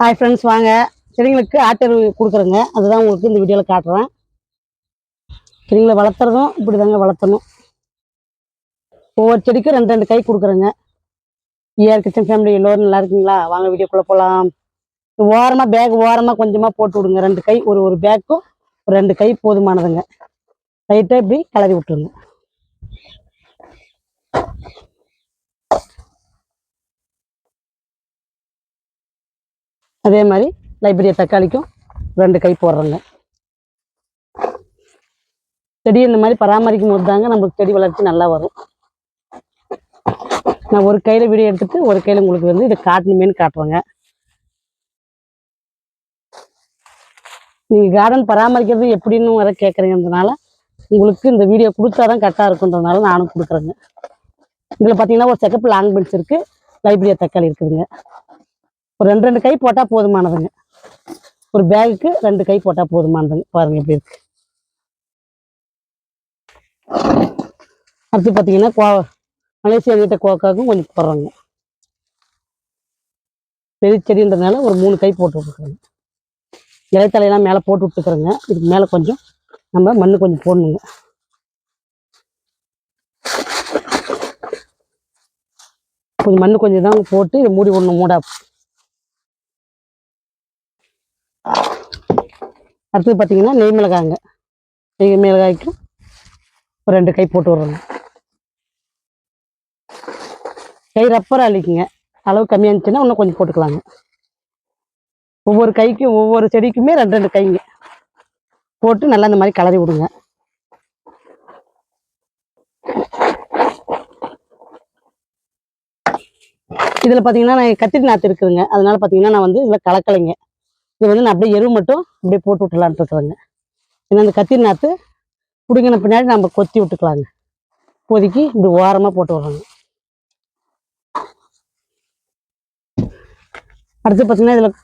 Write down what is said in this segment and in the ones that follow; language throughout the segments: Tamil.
ஹாய் ஃப்ரெண்ட்ஸ் வாங்க. செடிங்களுக்கு ஆட்டர் கொடுக்குறேங்க. அதுதான் உங்களுக்கு இந்த வீடியோவில் காட்டுறேன். செடிங்களை வளர்த்துறதும் இப்படி தாங்க வளர்த்தணும். ஒவ்வொரு செடிக்கும் ரெண்டு ரெண்டு கை கொடுக்குறேங்க. ஏஆர் கிச்சன் ஃபேமிலி எல்லோரும் நல்லா இருக்கீங்களா? வாங்க வீடியோக்குள்ளே போகலாம் ஓரமாக பேக் ஓரமாக கொஞ்சமாக போட்டு விடுங்க. ரெண்டு கை ஒரு ஒரு பேக்கும் ஒரு ரெண்டு கை போதுமானதுங்க. லைட்டாக இப்படி கிளறி விட்டுருங்க. அதே மாதிரி லைப்ரரியா தக்காளிக்கும் ரெண்டு கை போடுறோங்க. செடி இந்த மாதிரி பராமரிக்கும் போது தாங்க நம்மளுக்கு செடி வளர்ச்சி நல்லா வரும். நான் ஒரு கையில் வீடியோ எடுத்துட்டு ஒரு கையில் உங்களுக்கு வந்து இதை காட்டணுமேனு காட்டுறேங்க. நீங்கள் கார்டன் பராமரிக்கிறது எப்படின்னு வர கேட்குறீங்கிறதுனால உங்களுக்கு இந்த வீடியோ கொடுத்தா தான் கரெக்டாக இருக்குன்றதுனால நானும் கொடுக்குறேங்க. இதில் பார்த்தீங்கன்னா ஒரு செக்கப் லாங் பெஞ்ச் இருக்குது லைப்ரரியா தக்காளி இருக்குதுங்க. ஒரு ரெண்டு ரெண்டு கை போட்டால் போதுமானதுங்க. ஒரு பேகுக்கு ரெண்டு கை போட்டால் போதுமானதுங்க. பாருங்கள் எப்படி இருக்கு. அடுத்து பார்த்தீங்கன்னா கோ மலேசியா வீட்டை கோக்காக்கும் கொஞ்சம் போடுறோங்க பெரிய செடின்றதுனால ஒரு மூணு கை போட்டு விட்டுருக்குறேங்க. இலைத்தலையெல்லாம் மேலே போட்டு விட்டுக்கிறேங்க இதுக்கு மேலே கொஞ்சம் நம்ம மண்ணு கொஞ்சம் போடணுங்க. கொஞ்சம் மண்ணு கொஞ்சம் தான் போட்டு இதை மூடி விடணும் மூடா அடுத்தது பார்த்தீங்கன்னா நெய் மிளகாங்க நெய் மிளகாய்க்கும் ஒரு ரெண்டு கை போட்டு விட்றோங்க கை ரப்பர் அழிக்குங்க அளவு கம்மியாக இருந்துச்சுன்னா இன்னும் கொஞ்சம் போட்டுக்கலாங்க. ஒவ்வொரு கைக்கும் ஒவ்வொரு செடிக்குமே ரெண்டு ரெண்டு கைங்க. போட்டு நல்லா இந்த மாதிரி கலரி விடுங்க. இதில் பார்த்தீங்கன்னா நான் கத்திரி நாற்று இருக்குதுங்க. அதனால பார்த்தீங்கன்னா நான் வந்து இதில் கலக்கலைங்க. இது வந்து நான் அப்படியே எருவு மட்டும் அப்படியே போட்டு விட்டுலான்ட்டு இருக்கிறேங்க ஏன்னா அந்த கத்திரி நாற்று பிடுங்கின பின்னாடி நம்ம கொத்தி விட்டுக்கலாங்க. இப்போதைக்கு இப்படி ஓரமாக போட்டு விட்றாங்க. அடுத்து பார்த்தீங்கன்னா இதில்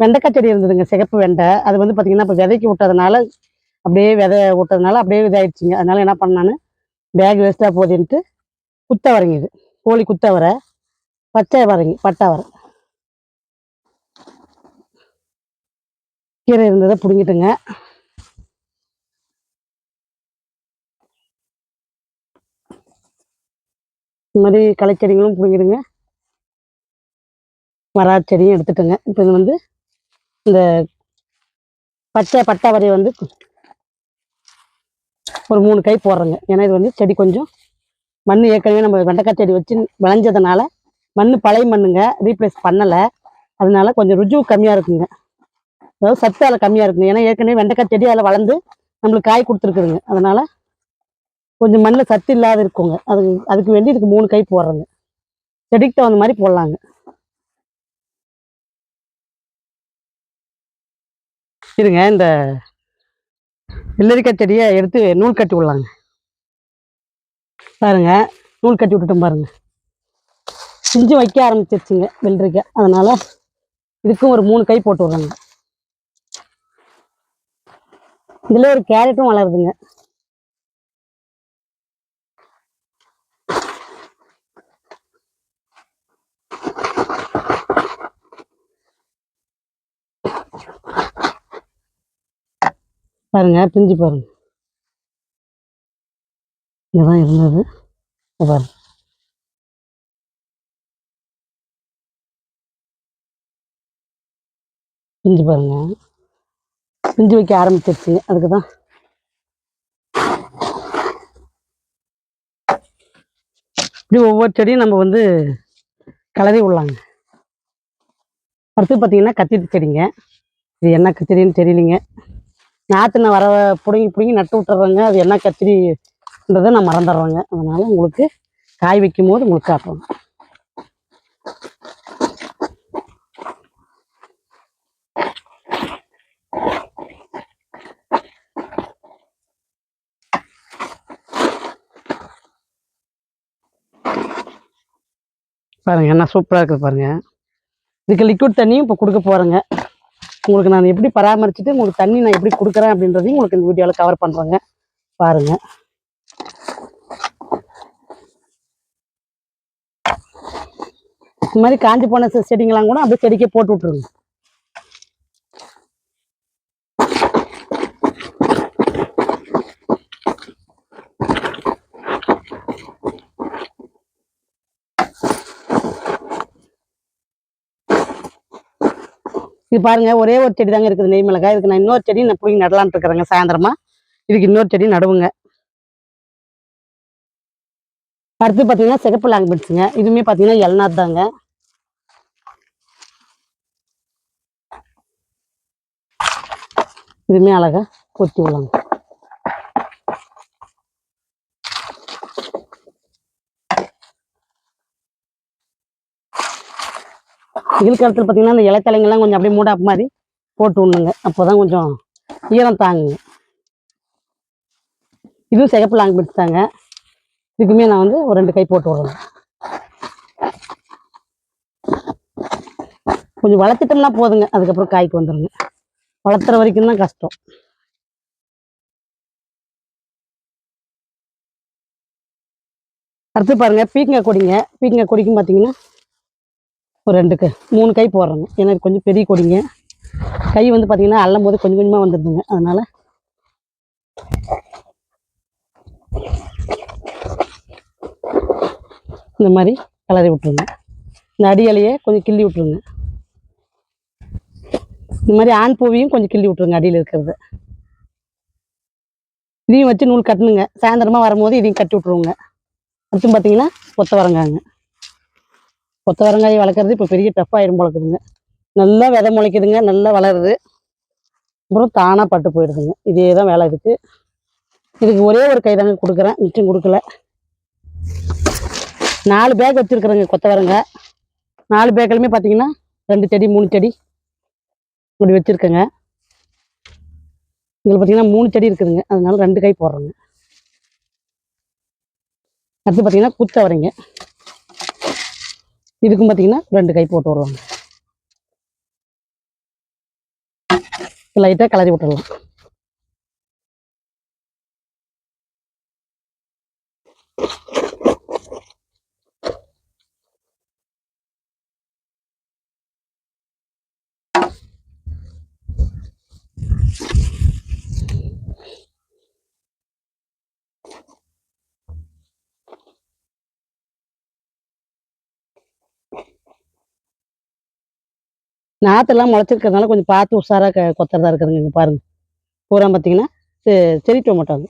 வெண்டைக்காய் செடி இருந்ததுங்க சிகப்பு வெண்டை. அது வந்து பார்த்தீங்கன்னா இப்போ விதைக்கு விட்டதுனால அப்படியே விதை விட்டதுனால அப்படியே இதாயிடுச்சுங்க. அதனால என்ன பண்ணான்னு பேக் வேஸ்ட்டாக போகுதுன்ட்டு குத்த வரங்க இது. கோழி குத்த வர பச்சை வரங்க பட்டை வரை கீரை இருந்ததை பிடுங்கிட்டுங்க. இந்த மாதிரி களைச்செடிகளும் பிடிங்கிடுங்க. மரா செடியும் எடுத்துட்டேங்க. இப்போ இது வந்து இந்த பச்சை பட்டை வரைய வந்து ஒரு மூணு கை போடுறேங்க. ஏன்னா இது வந்து செடி கொஞ்சம் மண் ஏற்கனவே நம்ம வெண்டைக்காய் செடி வச்சு விளைஞ்சதுனால மண் பழைய மண்ணுங்க ரீப்ளேஸ் பண்ணலை. அதனால கொஞ்சம் ருஜு கம்மியாக இருக்குங்க. அதாவது சத்து அதில் கம்மியாக இருக்குங்க ஏன்னா ஏற்கனவே வெண்டைக்காய் செடி அதில் வளர்ந்து நம்மளுக்கு காய் கொடுத்துருக்குதுங்க. அதனால் கொஞ்சம் மண்ணில் சத்து இல்லாத இருக்குங்க. அதுக்கு அதுக்கு வேண்டி இதுக்கு மூணு கை போடுறேங்க. செடிக்கு தகுந்த மாதிரி போடலாங்க. இருங்க இந்த வெள்ளரிக்காய் செடியை எடுத்து நூல் கட்டி விடலாங்க. பாருங்க நூல் கட்டி விட்டுட்டோம் பாருங்க. செஞ்சு வைக்க ஆரம்பிச்சிருச்சுங்க வெள்ளரிக்காய். அதனால இதுக்கும் ஒரு மூணு கை போட்டு விட்றேங்க இதுல ஒரு கேரட்டும் வளருதுங்க. பாருங்க பிஞ்சு பாருங்க. இங்கதான் இருந்தது. பாருங்க. பிஞ்சு பாருங்க. பிஞ்சு வைக்க ஆரம்பிச்சிருச்சு. அதுக்கு தான் இப்படி ஒவ்வொரு செடியும் நம்ம வந்து கலரி விடலாங்க. அடுத்து பார்த்தீங்கன்னா கத்திரி செடிங்க. இது என்ன கத்திரின்னு தெரியலிங்க. நாற்று நான் வர பிடுங்கி பிடுங்கி நட்டு விட்டுறேங்க அது என்ன கத்திரின்றதை நான் மறந்துடுறேங்க. அதனால் உங்களுக்கு காய் வைக்கும் போது உங்களுக்கு காட்டுறோம் பாருங்கள் என்ன சூப்பராக இருக்குது பாருங்கள் இதுக்கு லிக்விட் தண்ணியும் இப்போ கொடுக்க போகிறேங்க உங்களுக்கு நான் எப்படி பராமரிச்சுட்டு உங்களுக்கு தண்ணி நான் எப்படி கொடுக்குறேன் அப்படின்றதையும் உங்களுக்கு இந்த வீடியோவில் கவர் பண்ணுறேங்க பாருங்க. இந்த மாதிரி காஞ்சி போன செ- கூட அப்படியே செடிக்கே போட்டு விட்ருங்க இது பாருங்க ஒரே ஒரு செடி தாங்க இருக்குது நெய் மிளகாய். இதுக்கு நான் இன்னொரு செடி நான் பிடிங்கி நடலான்ட்டு இருக்கிறேங்க சாயந்தரமா. இதுக்கு இன்னொரு செடி நடுவுங்க. அடுத்து பார்த்தீங்கன்னா சிகப்பு லாங்குவேஜ்ங்க இதுவுமே பார்த்தீங்கன்னா எல்நாத் தாங்க. இதுவுமே அழகா கொத்தி விடலாங்க. வெயில் காலத்தில் பார்த்தீங்கன்னா இந்த இலைத்தலைங்கெல்லாம் கொஞ்சம் அப்படியே மூடாப்பு மாதிரி போட்டு விடணுங்க அப்போ தான் கொஞ்சம் ஈரம் தாங்குங்க. இதுவும் சிகப்பு லாங்குவேஜ் தாங்க. இதுக்குமே நான் வந்து ஒரு ரெண்டு கை போட்டு விடுறேன் கொஞ்சம் வளர்த்துட்டோம்னா போதுங்க. அதுக்கப்புறம் காய்க்கு வந்துடுங்க வளர்த்துற வரைக்கும் தான் கஷ்டம். அடுத்து பாருங்க பீக்கங்காய் கொடிங்க. பீக்கங்காய் கொடிக்கும் பார்த்தீங்கன்னா ஒரு ரெண்டு கை மூணு கை போடுறேங்க. ஏன்னா இது கொஞ்சம் பெரிய கொடிங்க. கை வந்து பார்த்தீங்கன்னா அள்ளும் போது கொஞ்சம் கொஞ்சமாக வந்துடுதுங்க அதனால் இந்த மாதிரி கலரி விட்ருங்க இந்த அடி கொஞ்சம் கிள்ளி விட்ருங்க இந்த மாதிரி ஆண் பூவையும் கொஞ்சம் கிள்ளி விட்ருங்க அடியில் இருக்கிறது. இதையும் வச்சு நூல் கட்டணுங்க. சாயந்தரமாக வரும்போது இதையும் கட்டி விட்ருவோங்க அடுத்தும் பார்த்தீங்கன்னா கொத்தவரங்காங்க கொத்தவரங்காய் வளர்க்குறது இப்போ பெரிய டஃப் ஆயிரும் போலக்குதுங்க நல்லா விதை முளைக்குதுங்க நல்லா வளருது. அப்புறம் தானாக பட்டு போயிடுதுங்க. இதே தான் வேலை இதுக்கு. இதுக்கு ஒரே ஒரு கை தாங்க கொடுக்குறேன். மிச்சம் கொடுக்கல. நாலு பேக் வச்சுருக்குறேங்க கொத்தவரங்க. நாலு பேக்கிலுமே பார்த்தீங்கன்னா ரெண்டு செடி மூணு செடி இப்படி வச்சுருக்கேங்க. இதில் பார்த்தீங்கன்னா மூணு செடி இருக்குதுங்க. அதனால ரெண்டு கை போடுறேங்க. அடுத்து பார்த்தீங்கன்னா குத்தவரைங்க. இதுக்கும் பார்த்தீங்கன்னா ரெண்டு கை போட்டு வருவாங்க. லைட்டாக கிளறி விட்டுடலாம் நாற்றுலாம் முளைச்சிருக்கிறதுனால கொஞ்சம் பார்த்து உஷாராக க கொத்துறதா இருக்குதுங்க இங்கே பாருங்க. பூரா பார்த்தீங்கன்னா செ- செடி டொமேட்டோங்க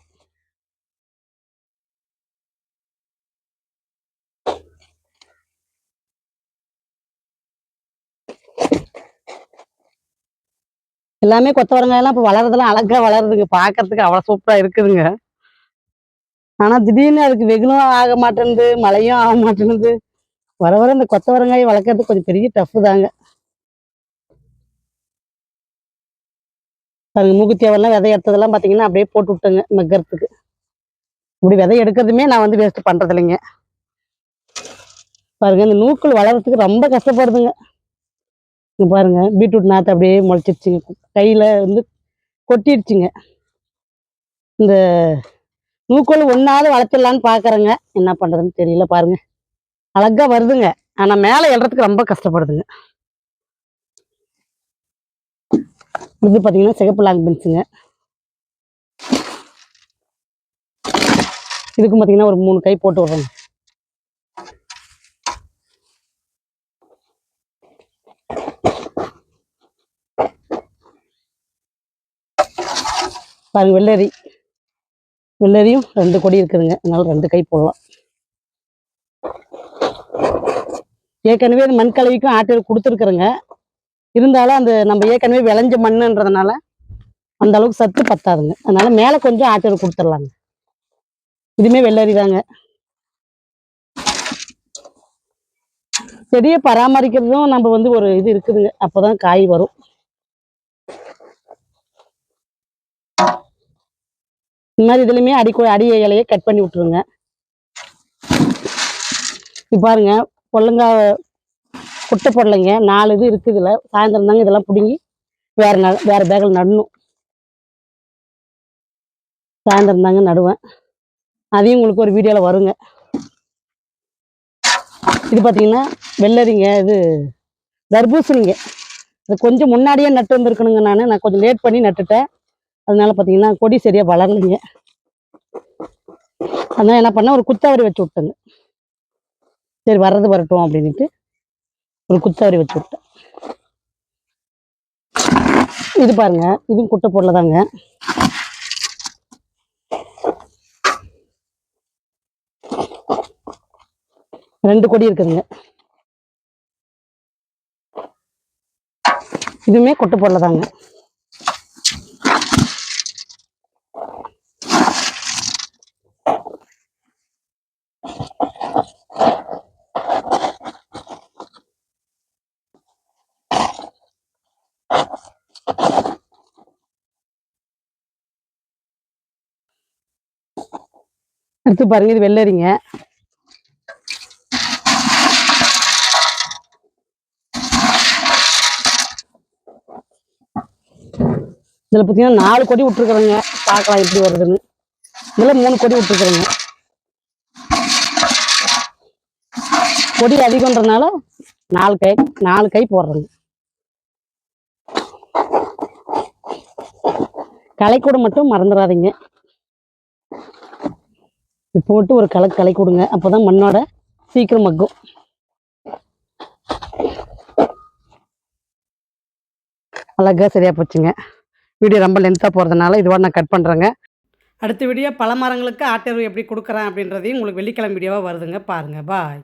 எல்லாமே கொத்தவரங்காயெல்லாம் இப்போ வளருறதெல்லாம் அழகாக வளருதுங்க. பார்க்கறதுக்கு அவ்வளோ சூப்பராக இருக்குதுங்க. ஆனால் திடீர்னு அதுக்கு வெகுலும் ஆக மாட்டேன்து மழையும் ஆக மாட்டேன்து வர வர இந்த கொத்தவரங்காய் வளர்க்கறது கொஞ்சம் பெரிய டஃப் தாங்க. பாருங்க மூக்குத்தியாவெல்லாம் விதை எடுத்ததெல்லாம் பார்த்தீங்கன்னா அப்படியே போட்டு விட்டேங்க மக்கறதுக்கு. இப்படி விதை எடுக்கிறதுமே நான் வந்து வேஸ்ட் பண்ணுறது இல்லைங்க பாருங்க இந்த நூக்கள் வளர்கிறதுக்கு ரொம்ப கஷ்டப்படுதுங்க. இங்கே பாருங்க பீட்ரூட் நாற்று அப்படியே முளைச்சிருச்சுங்க. கையில் வந்து கொட்டிடுச்சுங்க. இந்த நூக்கள் ஒன்றாவது வளர்த்திடலான்னு பார்க்குறேங்க என்ன பண்ணுறதுன்னு தெரியல பாருங்க. அழகாக வருதுங்க. ஆனால் மேலே எழுறதுக்கு ரொம்ப கஷ்டப்படுதுங்க. இது பார்த்தீங்கன்னா சிகப்பு லாங் பென்ஸுங்க இதுக்கும் பார்த்தீங்கன்னா ஒரு மூணு கை போட்டு விடுறேங்க. பாருங்க வெள்ளரி. வெள்ளரியும் ரெண்டு கொடி இருக்குதுங்க. அதனால ரெண்டு கை போடலாம். ஏற்கனவே மண் கலவிக்கும் ஆட்டு கொடுத்துருக்குறேங்க. இருந்தாலும் அந்த நம்ம ஏற்கனவே விளைஞ்ச மண்ணுன்றதுனால அந்த அளவுக்கு சத்து பத்தாதுங்க. அதனால மேலே கொஞ்சம் ஆற்றல் கொடுத்துடலாங்க. இதுவுமே வெள்ளரி தாங்க. செடியை பராமரிக்கிறதும் நம்ம வந்து ஒரு இது இருக்குதுங்க. அப்போதான் காய் வரும். இந்த மாதிரி இதுலையுமே அடி அடி இலையை கட் பண்ணி விட்டுருங்க. பாருங்க பொல்லங்காய் குட்டை போடலைங்க நாலு இது இருக்குது இதில். சாயந்தரம் தாங்க இதெல்லாம் பிடுங்கி வேற ந வேற பேக்கில் நடணும். சாயந்தரம் தாங்க நடுவேன். அதையும் உங்களுக்கு ஒரு வீடியோவில் வருங்க. இது பார்த்தீங்கன்னா வெள்ளரிங்க இது தர்பூசணிங்க. இது கொஞ்சம் முன்னாடியே நட்டு வந்திருக்கணுங்க நான். நான் கொஞ்சம் லேட் பண்ணி நட்டுட்டேன். அதனால பார்த்தீங்கன்னா கொடி சரியாக வளரலைங்க. அதனால் என்ன பண்ணேன் ஒரு குத்தாவரி வச்சு விட்டேங்க. சரி வர்றது வரட்டும் அப்படின்ட்டு ஒரு குத்தாரி வச்சு விட்டேன். இது பாருங்க இதுவும் குட்டை பொருள் தாங்க ரெண்டு கொடி இருக்குதுங்க. இதுவுமே கொட்டு பொருள் தாங்க அடுத்து பாருங்க இது வெள்ளரிங்க. இதில் பார்த்தீங்கன்னா நாலு கொடி விட்டுருக்குறேங்க. பார்க்கலாம் எப்படி வருதுன்னு. இதில் மூணு கொடி விட்டுருக்குறேங்க. கொடி அதிகன்றனால நாலு கை நாலு கை போடுறேங்க. களைக்கூட மட்டும் மறந்துடாதீங்க. போட்டு ஒரு கலக்கு கலை கொடுங்க அப்போதான் மண்ணோட சீக்கிரம் மக்கும். அழகா சரியா போச்சுங்க. வீடியோ ரொம்ப லென்த்தாக போகிறதுனால இதுவாக நான் கட் பண்ணுறேங்க அடுத்த வீடியோ பல மரங்களுக்கு ஆட்டர்வு எப்படி கொடுக்குறேன் அப்படின்றதையும் உங்களுக்கு வெள்ளிக்கிழமை வீடியோவாக வருதுங்க. பாருங்கள் பாய்